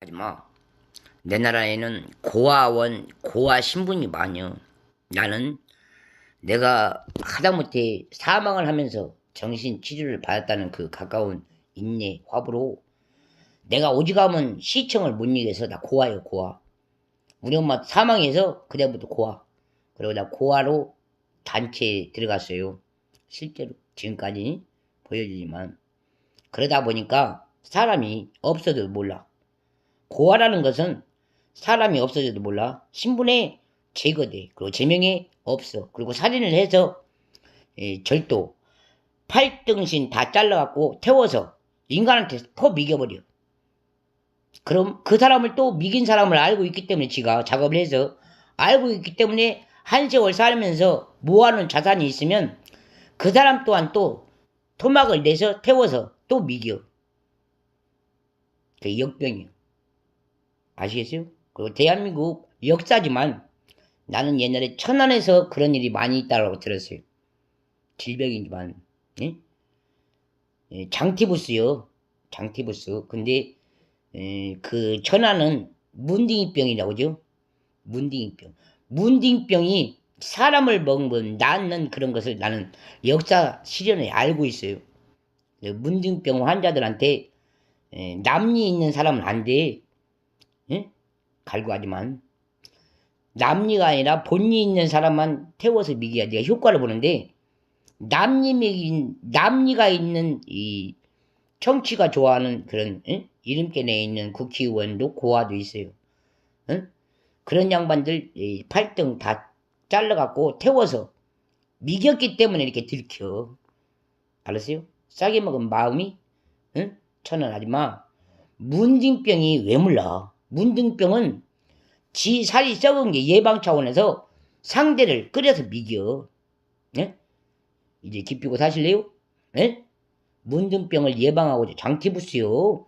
하지마. 내 나라에는 고아원, 고아 신분이 많여. 나는 내가 하다못해 사망을 하면서 정신 치료를 받았다는 그 가까운 인내, 화부로 내가 오직하면 시청을 못 이겨서 나 고아요, 고아. 우리 엄마 사망해서 그때부터 고아. 그리고 나 고아로 단체에 들어갔어요. 실제로 지금까지 보여주지만. 그러다 보니까 사람이 없어도 몰라. 고아라는 것은 사람이 없어져도 몰라. 신분에 제거돼. 그리고 제명에 없어. 그리고 살인을 해서 예, 절도, 팔등신 다 잘라갖고 태워서 인간한테 퍼 미겨버려. 그럼 그 사람을 또 미긴 사람을 알고 있기 때문에 지가 작업을 해서 알고 있기 때문에 한 세월 살면서 모아놓은 자산이 있으면 그 사람 또한 또 토막을 내서 태워서 또 미겨. 그 역병이요. 아시겠어요? 그리고 대한민국 역사지만 나는 옛날에 천안에서 그런 일이 많이 있다고 들었어요. 질병이지만, 예? 예, 장티부스요. 장티부스. 근데, 에, 그 천안은 문딩이병이라고 그죠? 문딩이병. 문딩병이 사람을 먹으면 낫는 그런 것을 나는 역사 시련에 알고 있어요. 그 문딩병 환자들한테 에, 남이 있는 사람은 안 돼. 예? 갈구하지만 남리가 아니라 본리 있는 사람만 태워서 미기야 네가 효과를 보는데 남리 남리가 있는 이 청취가 좋아하는 그런 예? 이름께 내 있는 국회의원도 고아도 있어요. 예? 그런 양반들 이 팔등 다 잘라갖고 태워서 미겼기 때문에 이렇게 들켜. 알았어요? 싸게 먹은 마음이 응? 천원하지 마. 문딩병이 왜 몰라? 문딩병은 지 살이 썩은 게 예방 차원에서 상대를 끓여서 미겨. 예? 이제 기피고 사실래요? 예? 문둥병을 예방하고 장티부스요.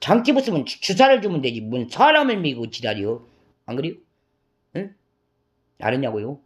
장티부스면 주- 주사를 주면 되지. 뭔 사람을 미고 지랄이요. 안 그래요? 응? 알았냐고요?